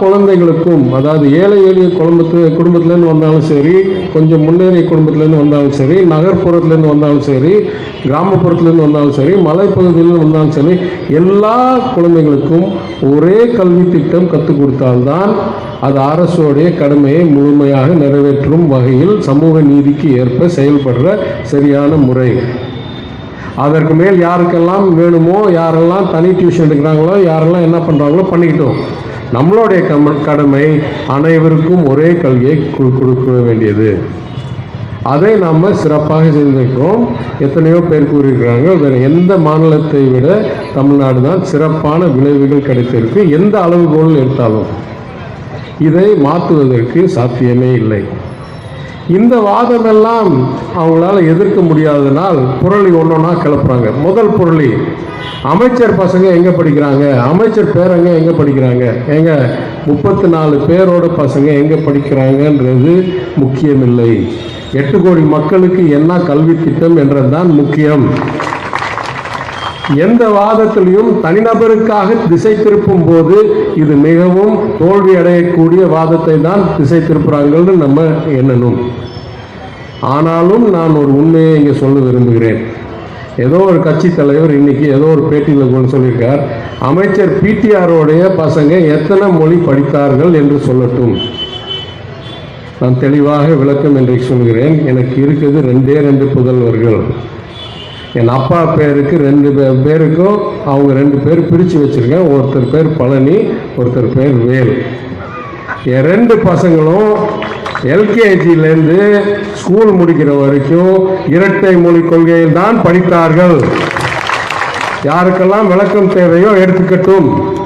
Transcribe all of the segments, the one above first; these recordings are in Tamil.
குழந்தைகளுக்கும் அதாவது ஏழை எளிய குடும்பத்து குடும்பத்துலேருந்து வந்தாலும் சரி கொஞ்சம் முன்னேறிய குடும்பத்துலேருந்து வந்தாலும் சரி நகர்ப்புறத்துலேருந்து வந்தாலும் சரி கிராமப்புறத்துலேருந்து வந்தாலும் சரி மலைப்பகுதியிலேருந்து வந்தாலும் சரி எல்லா குழந்தைகளுக்கும் ஒரே கல்வி திட்டம் கற்றுக் கொடுத்தால்தான் அது அரசுடைய கடமையை முழுமையாக நிறைவேற்றும் வகையில் சமூக நீதிக்கு ஏற்ப செயல்படுற சரியான முறை. அதற்கு மேல் யாருக்கெல்லாம் வேணுமோ யாரெல்லாம் தனி டியூஷன் எடுக்கிறாங்களோ யாரெல்லாம் என்ன பண்ணுறாங்களோ பண்ணிக்கிட்டோம். நம்மளுடைய கடமை அனைவருக்கும் ஒரே கல்வியை கொடுக்க வேண்டியது. அதை நாம் சிறப்பாக செய்திருக்கிறோம் எத்தனையோ பேர் கூறியிருக்கிறாங்க வேறு எந்த மாநிலத்தை விட தமிழ்நாடு தான் சிறப்பான விளைவுகள் கிடைத்திருக்கு. எந்த அளவுகோல் எடுத்தாலும் இதை மாற்றுவதற்கு சாத்தியமே இல்லை. இந்த வாதமெல்லாம் அவங்களால எதிர்க்க முடியாததுனால் புரளி ஒன்றொன்னா கிளப்புறாங்க. முதல் புரளி அமைச்சர் பசங்க எங்கே படிக்கிறாங்க? அமைச்சர் பேரங்க எங்கே படிக்கிறாங்க? எங்க முப்பத்தி நாலு பேரோட பசங்க எங்கே படிக்கிறாங்கன்றது முக்கியமில்லை. எட்டு கோடி மக்களுக்கு என்ன கல்வி திட்டம் என்றதுதான் முக்கியம். எந்த வாதத்திலையும் தனிநபருக்காக திசை திருப்பும் போது இது மிகவும் தோல்வி அடையக்கூடிய வாதத்தை தான் திசை திருப்புறாங்கன்னு நம்ம எண்ணணும். ஆனாலும் நான் ஒரு உண்மையை இங்கே சொல்ல விரும்புகிறேன். ஏதோ ஒரு கட்சி தலைவர் இன்னைக்கு ஏதோ ஒரு பேட்டியில் கொண்டு சொல்லியிருக்கார். அமைச்சர் பிடிஆரோடைய பசங்க எத்தனை மொழி படித்தார்கள் என்று சொல்லட்டும். நான் தெளிவாக விளக்கம் என்று சொல்கிறேன். எனக்கு இருக்கிறது ரெண்டே ரெண்டு புதல்வர்கள். என் அப்பா பேருக்கு ரெண்டு பேருக்கும் அவங்க ரெண்டு பேர் பிரித்து வச்சுருக்கேன். ஒருத்தர் பேர் பழனி ஒருத்தர் பேர் வேல். என் ரெண்டு பசங்களும் எல்கேஜிலேருந்து ஸ்கூல் முடிக்கிற வரைக்கும் இரட்டை மொழி கொள்கையில் தான் படித்தார்கள். யாருக்கெல்லாம் விளக்கம் தேவையோ எடுத்துக்கட்டும்.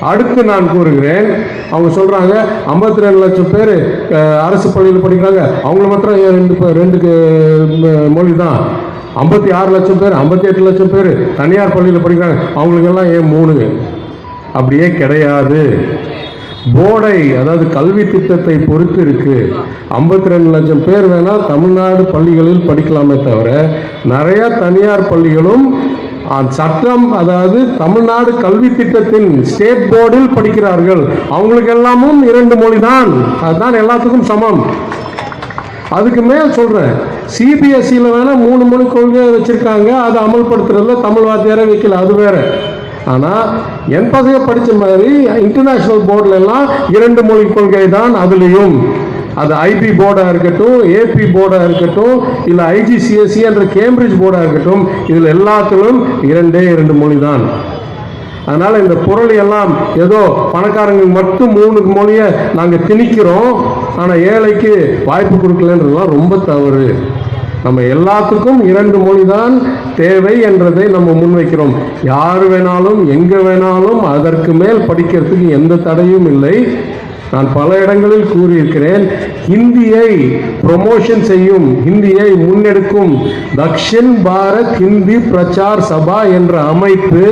அடுத்து நான் கூறுகிறேன் அவங்க சொல்கிறாங்க ஐம்பத்தி ரெண்டு லட்சம் பேர் அரசு பள்ளியில் படிக்கிறாங்க. அவங்கள மாத்திரம் ரெண்டு பே- ரெண்டு மொழி தான் ஐம்பத்தி ஆறு லட்சம் பேர் ஐம்பத்தி எட்டு லட்சம் பேர் தனியார் பள்ளியில் படிக்கிறாங்க. அவங்களுக்கெல்லாம் ஏன் மூணு அப்படியே கிடையாது. போர்டை அதாவது கல்வி திட்டத்தை பொறுத்து இருக்கு. 52 ரெண்டு லட்சம் பேர் வேணால் தமிழ்நாடு பள்ளிகளில் படிக்கலாமே தவிர நிறைய தனியார் பள்ளிகளும் சட்டம் அதாவது தமிழ்நாடு கல்வி திட்டத்தின் ஸ்டேட் போர்டில் படிக்கிறார்கள். அவங்களுக்கு எல்லாமும் இரண்டு மொழி தான் அதுதான் எல்லாத்துக்கும் சமம். அதுக்கு மேல் சொல்கிறேன் சிபிஎஸ்சியில் வேணால் மூணு மொழி கொள்கை வச்சுருக்காங்க. அதை அமல்படுத்துறதுல தமிழ் வாத்தியாரே வைக்கல. அது வேறு. ஆனால் என் பசங்க படித்த மாதிரி இன்டர்நேஷ்னல் போர்டில் எல்லாம் இரண்டு மொழி கொள்கை தான் அதுலேயும். அது ஐபி போர்டாக இருக்கட்டும் ஏபி போர்டாக இருக்கட்டும் இல்லை ஐஜிசிஎஸ்சி என்ற கேம்பிரிட்ஜ் போர்டாக இருக்கட்டும் இதில் எல்லாத்திலும் இரண்டே இரண்டு மொழி தான். அதனால் இந்த பொருள் எல்லாம் ஏதோ பணக்காரங்க மட்டும் மூணு மொழியை நாங்கள் திணிக்கிறோம். ஆனால் ஏழைக்கு வாய்ப்பு கொடுக்கலன்றதுலாம் ரொம்ப தவறு. நம்ம எல்லாத்துக்கும் இரண்டு மொழி தான் தேவை என்றதை நம்ம முன்வைக்கிறோம். யார் வேணாலும் எங்கே வேணாலும் அதற்கு மேல் படிக்கிறதுக்கு எந்த தடையும் இல்லை. நான் பல இடங்களில் கூறியிருக்கிறேன் ஹிந்தியை ப்ரொமோஷன் செய்யும் ஹிந்தியை முன்னெடுக்கும் தக்ஷின் பாரத் ஹிந்தி பிரச்சார் சபா என்ற அமைப்பு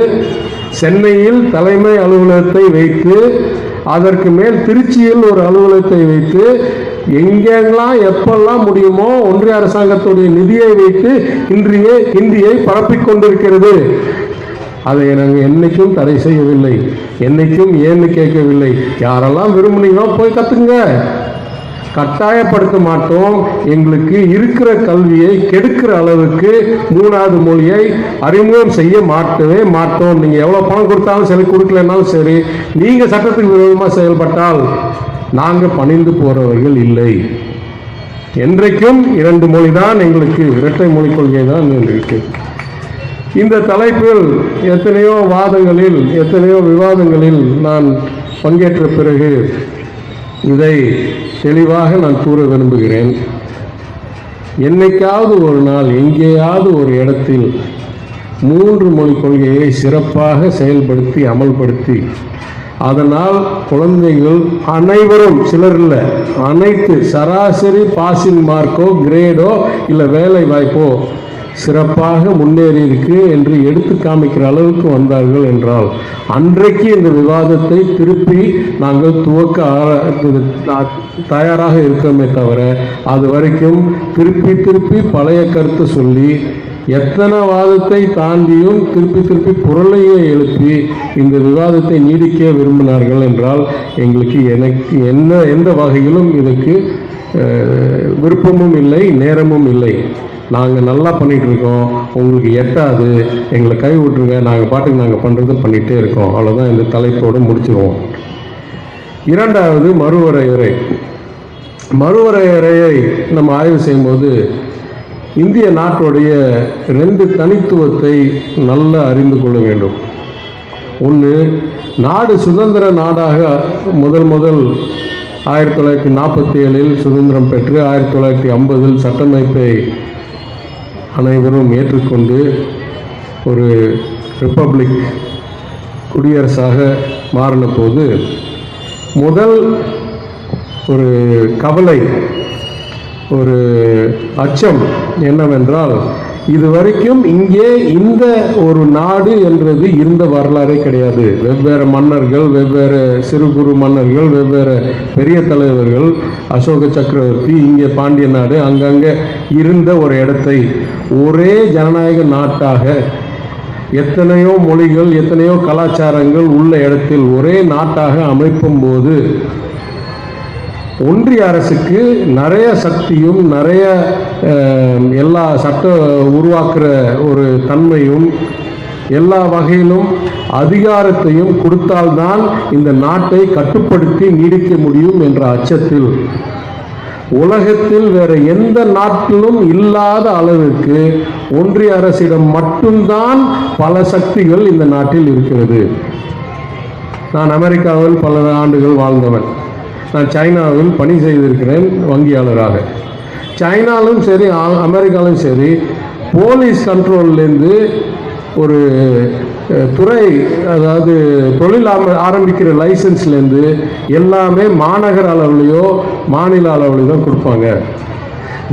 சென்னையில் தலைமை அலுவலகத்தை வைத்து அதற்கு மேல் திருச்சியில் ஒரு அலுவலகத்தை வைத்து எங்கெல்லாம் எப்பெல்லாம் முடியுமோ ஒன்றிய அரசாங்கத்துடைய நிதியை வைத்து இன்றைய ஹிந்தியை பரப்பிக் கொண்டிருக்கிறது. அதை நாங்கள் என்றைக்கும் தடை செய்யவில்லை. என்றைக்கும் ஏன்னு கேட்கவில்லை. யாரெல்லாம் விரும்புனீங்களோ போய் கத்துங்க கட்டாயப்படுத்த மாட்டோம் எங்களுக்கு இருக்கிற கல்வியை கெடுக்கிற அளவுக்கு மூணாவது மொழியை அறிமுகம் செய்ய மாட்டவே மாட்டோம். நீங்கள் எவ்வளோ பணம் கொடுத்தாலும் சரி கொடுக்கலனாலும் சரி நீங்கள் சட்டத்துக்கு விரோதமாக செயல்பட்டால் நாங்கள் பணிந்து போகிறவர்கள் இல்லை. என்றைக்கும் இரண்டு மொழி தான் எங்களுக்கு இரட்டை மொழி கொள்கை தான் இருக்கு. இந்த தலைப்பில் எத்தனையோ வாதங்களில் எத்தனையோ விவாதங்களில் நான் பங்கேற்ற பிறகு இதை தெளிவாக நான் கூற விரும்புகிறேன். என்னைக்காவது ஒரு நாள் எங்கேயாவது ஒரு இடத்தில் மூன்று மொழி கொள்கையை சிறப்பாக செயல்படுத்தி அமல்படுத்தி அதனால் குழந்தைகள் அனைவரும் சிலர் இல்லை அனைத்து சராசரி பாசிங் மார்க்கோ கிரேடோ இல்லை வேலை வாய்ப்போ சிறப்பாக முன்னேறி இருக்கு என்று எடுத்து காமிக்கிற அளவுக்கு வந்தார்கள் என்றால் அன்றைக்கு இந்த விவாதத்தை திருப்பி நாங்கள் துவக்க தயாராக இருக்கோமே தவிர அது வரைக்கும் திருப்பி திருப்பி பழைய கருத்தை சொல்லி எத்தனை வாதத்தை தாண்டியும் திருப்பி திருப்பி குரலையே எழுப்பி இந்த விவாதத்தை நீடிக்க விரும்பினார்கள் என்றால் எங்களுக்கு எனக்கு என்ன எந்த வகையிலும் இதுக்கு விருப்பமும் இல்லை நேரமும் இல்லை. நாங்கள் நல்லா பண்ணிகிட்ருக்கோம் இருக்கோம் உங்களுக்கு எட்டாது. எங்களை கை விட்டுருங்க. நாங்கள் பாட்டுக்கு நாங்கள் பண்ணுறது பண்ணிகிட்டே இருக்கோம். அவ்வளோதான் இந்த தலைப்போடு முடிச்சிருவோம். இரண்டாவது மறுவரையறை மறுவரையறையை நம்ம ஆய்வு செய்யும்போது இந்திய நாட்டுடைய ரெண்டு தனித்துவத்தை நல்லா அறிந்து கொள்ள வேண்டும். ஒன்று நாடு சுதந்திர நாடாக முதல் முதல் ஆயிரத்தி தொள்ளாயிரத்தி நாற்பத்தி ஏழில் சுதந்திரம் பெற்று ஆயிரத்தி தொள்ளாயிரத்தி ஐம்பதில் சட்டமைப்பை அனைவரும் ஏற்றுக்கொண்டு ஒரு ரிப்பப்ளிக் குடியரசாக மாறின போது முதல் ஒரு கவலை ஒரு அச்சம் என்னவென்றால் இது வரைக்கும் இங்கே இந்த ஒரு நாடு என்றது இருந்த வரலாறே கிடையாது. வெவ்வேறு மன்னர்கள் வெவ்வேறு சிறு குறு மன்னர்கள் வெவ்வேறு பெரிய தலைவர்கள் அசோக சக்கரவர்த்தி இங்கே பாண்டிய நாடு அங்கங்கே இருந்த ஒரு இடத்தை. ஒரே ஜனநாயக நாட்டாக எத்தனையோ மொழிகள் எத்தனையோ கலாச்சாரங்கள் உள்ள இடத்தில் ஒரே நாட்டாக அமைக்கும் போது ஒன்றிய அரசுக்கு நிறைய சக்தியும் நிறைய எல்லா சட்ட உருவாக்குற ஒரு தன்மையும் எல்லா வகையிலும் அதிகாரத்தையும் கொடுத்தால்தான் இந்த நாட்டை கட்டுப்படுத்தி நீடிக்க முடியும் என்ற அச்சத்தில். உலகத்தில் வேற எந்த நாட்டிலும் இல்லாத அளவிற்கு ஒன்றிய அரசிடம் மட்டும்தான் பல சக்திகள் இந்த நாட்டில் இருக்கிறது. நான் அமெரிக்காவில் பல ஆண்டுகள் வாழ்ந்தவன். நான் சைனாவில் பணி செய்திருக்கிறேன் வங்கியாளராக. சைனாலும் சரி ஆ- அமெரிக்காலும் சரி போலீஸ் கண்ட்ரோல்லேருந்து ஒரு துறை அதாவது தொழில் ஆரம்பிக்கிற லைசன்ஸ்லேருந்து எல்லாமே மாநகர அளவுலையோ மாநில அளவுலையோ தான் கொடுப்பாங்க.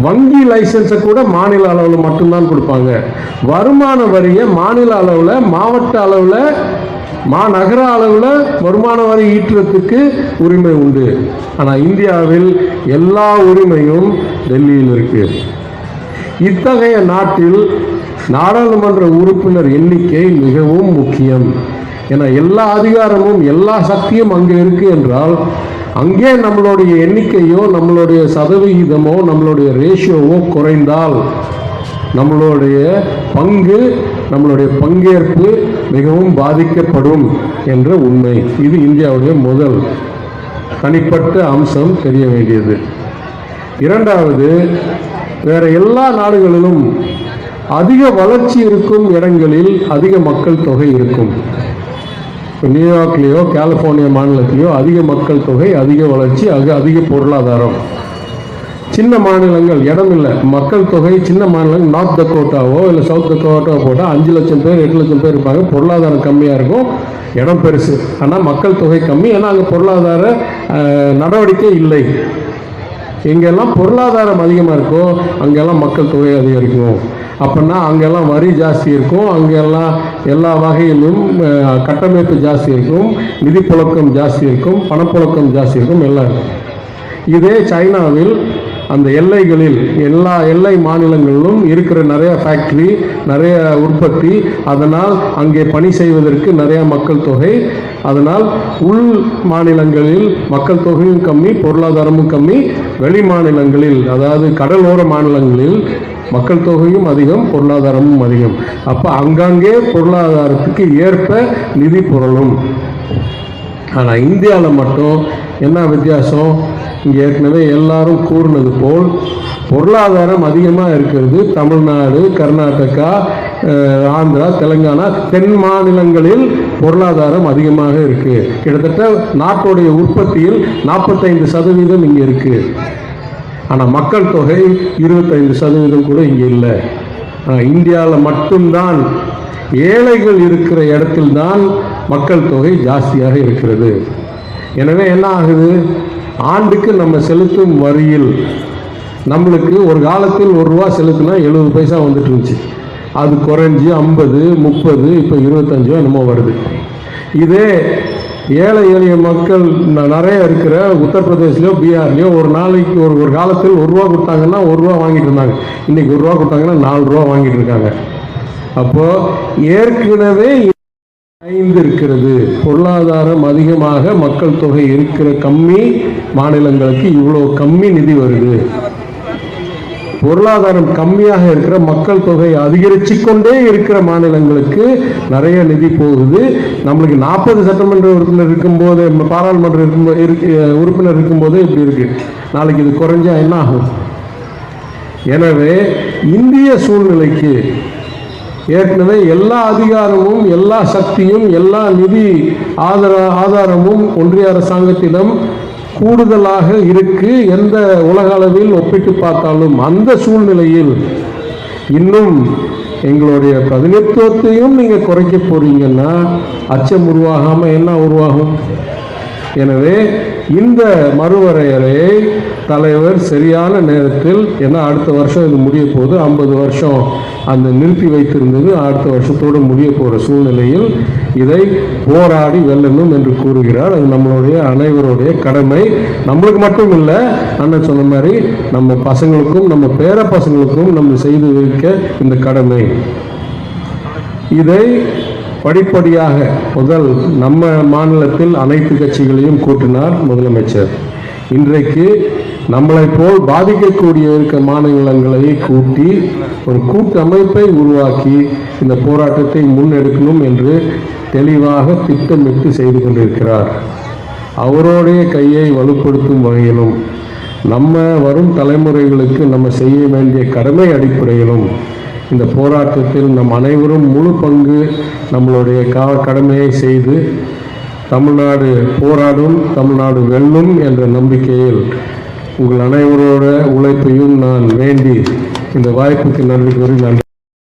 வங்கி லைசன்ஸை கூட மாநில அளவில் மட்டும்தான் கொடுப்பாங்க. வருமான வரியை மாநில அளவில் மாவட்ட அளவில் மாநகர அளவில் வருமான வரி ஈட்டுறதுக்கு உரிமை உண்டு. ஆனால் இந்தியாவில் எல்லா உரிமையும் டெல்லியில் இருக்கு. இத்தகைய நாட்டில் நாடாளுமன்ற உறுப்பினர் எண்ணிக்கை மிகவும் முக்கியம். என எல்லா அதிகாரமும் எல்லா சக்தியும் அங்கே இருக்கு என்றால் அங்கே நம்மளுடைய எண்ணிக்கையோ நம்மளுடைய சதவிகிதமோ நம்மளுடைய ரேஷியோவோ குறைந்தால் நம்மளுடைய பங்கு நம்மளுடைய பங்கேற்பு மிகவும் பாதிக்கப்படும் என்ற உண்மை. இது இந்தியாவுடைய முதல் தனிப்பட்ட அம்சம் தெரிய வேண்டியது. இரண்டாவது வேற எல்லா நாடுகளிலும் அதிக வளர்ச்சி இருக்கும் இடங்களில் அதிக மக்கள் தொகை இருக்கும். நியூயார்க்லேயோ கலிஃபோர்னியா மாநிலத்திலேயோ அதிக மக்கள் தொகை அதிக வளர்ச்சி அக அதிக பொருளாதாரம். சின்ன மாநிலங்கள் இடம் இல்லை மக்கள் தொகை சின்ன மாநிலங்கள் நார்த் தக்கோட்டாவோ இல்லை சவுத் தக்கோட்டாவோ போட்டால் அஞ்சு லட்சம் பேர் எட்டு லட்சம் பேர் இருப்பாங்க. பொருளாதாரம் கம்மியாக இருக்கும். இடம் பெருசு. ஆனால் மக்கள் தொகை கம்மி. ஏன்னா அங்கே பொருளாதார நடவடிக்கை இல்லை. எங்கெல்லாம் பொருளாதாரம் அதிகமாக இருக்கோ அங்கெல்லாம் மக்கள் தொகை அதிகரிக்கும். அப்படின்னா அங்கெல்லாம் வரி ஜாஸ்தி இருக்கும். அங்கெல்லாம் எல்லா வகையிலும் கட்டமைப்பு ஜாஸ்தி இருக்கும். நிதி புழக்கம் ஜாஸ்தி இருக்கும். பணப்புழக்கம் ஜாஸ்தி இருக்கும். எல்லாம் இருக்கும். இதே சைனாவில் அந்த எல்லைகளில் எல்லா எல்லை மாநிலங்களிலும் இருக்கிற நிறைய ஃபேக்டரி நிறைய உற்பத்தி அதனால் அங்கே பணி செய்வதற்கு நிறைய மக்கள் தொகை. அதனால் உள் மாநிலங்களில் மக்கள் தொகையும் கம்மி பொருளாதாரமும் கம்மி. வெளி மாநிலங்களில் அதாவது கடலோர மாநிலங்களில் மக்கள் தொகையும் அதிகம் பொருளாதாரமும் அதிகம். அப்போ அங்கங்கே பொருளாதாரத்துக்கு ஏற்ப நிதி புரளும். ஆனால் இந்தியாவில் மட்டும் என்ன வித்தியாசம்? ஏற்கனவே எல்லாரும் கூறினது போல் பொருளாதாரம் அதிகமாக இருக்கிறது. தமிழ்நாடு கர்நாடகா ஆந்திரா தெலுங்கானா தென் மாநிலங்களில் பொருளாதாரம் அதிகமாக இருக்கு. கிட்டத்தட்ட நாட்டுடைய உற்பத்தியில் நாற்பத்தைந்து சதவீதம் இங்கே இருக்கு. ஆனால் மக்கள் தொகை இருபத்தைந்து சதவீதம் கூட இங்கே இல்லை. இந்தியாவில் மட்டும்தான் ஏழைகள் இருக்கிற இடத்தில்தான் மக்கள் தொகை ஜாஸ்தியாக இருக்கிறது. எனவே என்ன ஆகுது? ஆண்டுக்கு நம்ம செலுத்தும் வரியில் நம்மளுக்கு ஒரு காலத்தில் ஒரு ரூபா செலுத்தினா எழுபது பைசா வந்துட்டு இருந்துச்சு அது குறைஞ்சி ஐம்பது முப்பது இப்போ இருபத்தஞ்சோ என்னமோ வருது. இதே ஏழை எளிய மக்கள் நிறைய இருக்கிற உத்தரப்பிரதேஷ்லயோ பீகார்லயோ ஒரு நாளைக்கு ஒரு ஒரு காலத்தில் ஒரு ரூபா கொடுத்தாங்கன்னா ஒரு ரூபா வாங்கிட்டு இருந்தாங்க. இன்னைக்கு ஒரு ரூபா கொடுத்தாங்கன்னா நாலு ரூபா வாங்கிட்டு இருக்காங்க. அப்போது ஏற்கனவே ஐந்து இருக்கிறது பொருளாதாரம் அதிகமாக மக்கள் தொகை இருக்கிற கம்மி மாநிலங்களுக்கு இவ்வளோ கம்மி நிதி வருது. பொருளாதாரம் கம்மியாக இருக்கிற மக்கள் தொகை அதிகரிச்சு கொண்டே இருக்கிற மாநிலங்களுக்கு நிறைய நிதி போகுது. நம்மளுக்கு நாற்பது சட்டமன்ற உறுப்பினர் இருக்கும்போது பாராளுமன்ற இருக்கும்போது உறுப்பினர் இருக்கும்போதே இப்படி இருக்கு. நாளைக்கு இது குறைஞ்சா என்ன ஆகும்? எனவே இந்திய சூழ்நிலைக்கு ஏற்கனவே எல்லா அதிகாரமும் எல்லா சக்தியும் எல்லா நிதி ஆதார ஆதாரமும் ஒன்றிய அரசாங்கத்திடம் கூடுதலாக இருக்கு. எந்த உலக அளவில் ஒப்பிட்டு பார்த்தாலும் அந்த சூழ்நிலையில் இன்னும் எங்களுடைய பிரதிநிதித்துவத்தையும் நீங்கள் குறைக்க போறீங்கன்னா அச்சம் உருவாகாமல் என்ன உருவாகும்? எனவே இந்த மறுவரையறையை தலைவர் சரியான நேரத்தில் ஏன்னா அடுத்த வருஷம் இது முடிய போது ஐம்பது வருஷம் அந்த நிறுத்தி வைத்திருந்தது அடுத்த வருஷத்தோடு முடிய போகிற சூழ்நிலையில் இதை போராடி வெல்லணும் என்று கூறுகிறார். அது நம்மளுடைய அனைவருடைய கடமை. நம்மளுக்கு மட்டும் இல்லை அண்ணன் சொன்ன மாதிரி நம்ம பசங்களுக்கும் நம்ம பேர பசங்களுக்கும் நம்ம செய்து வைக்க இந்த கடமை. இதை படிப்படியாக முதல் நம்ம மாநிலத்தில் அனைத்து கட்சிகளையும் கூட்டினார் முதலமைச்சர். இன்றைக்கு நம்மளை போல் பாதிக்கக்கூடிய இருக்க மாநிலங்களை கூட்டி ஒரு கூட்டமைப்பை உருவாக்கி இந்த போராட்டத்தை முன்னெடுக்கணும் என்று தெளிவாக திட்டமிட்டு செய்து கொண்டிருக்கிறார். அவருடைய கையை வலுப்படுத்தும் வகையிலும் நம்ம வரும் தலைமுறைகளுக்கு நம்ம செய்ய வேண்டிய கடமை அடிப்படையிலும் இந்த போராட்டத்தில் நம் அனைவரும் முழு பங்கு நம்மளுடைய கா கடமையை செய்து தமிழ்நாடு போராடும் தமிழ்நாடு வெல்லும் என்ற நம்பிக்கையில் உங்கள் அனைவரோட உழைப்பையும் நான் வேண்டி இந்த வாய்ப்புக்கு நன்றி கூறி நன்றி